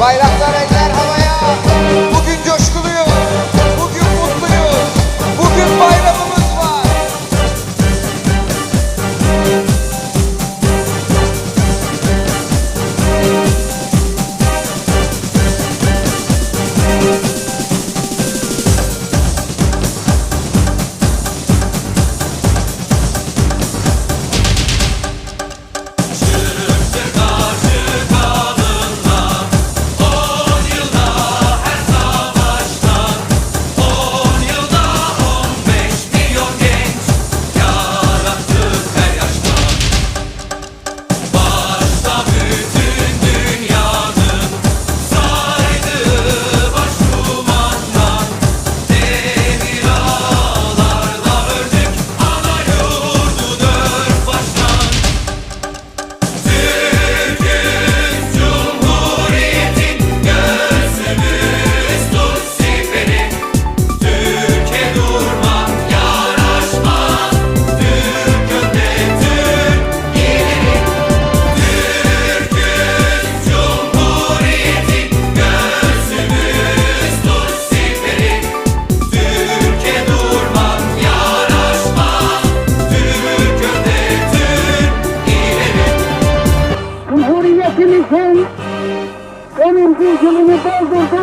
拜了 Emirci yılını doldurdu.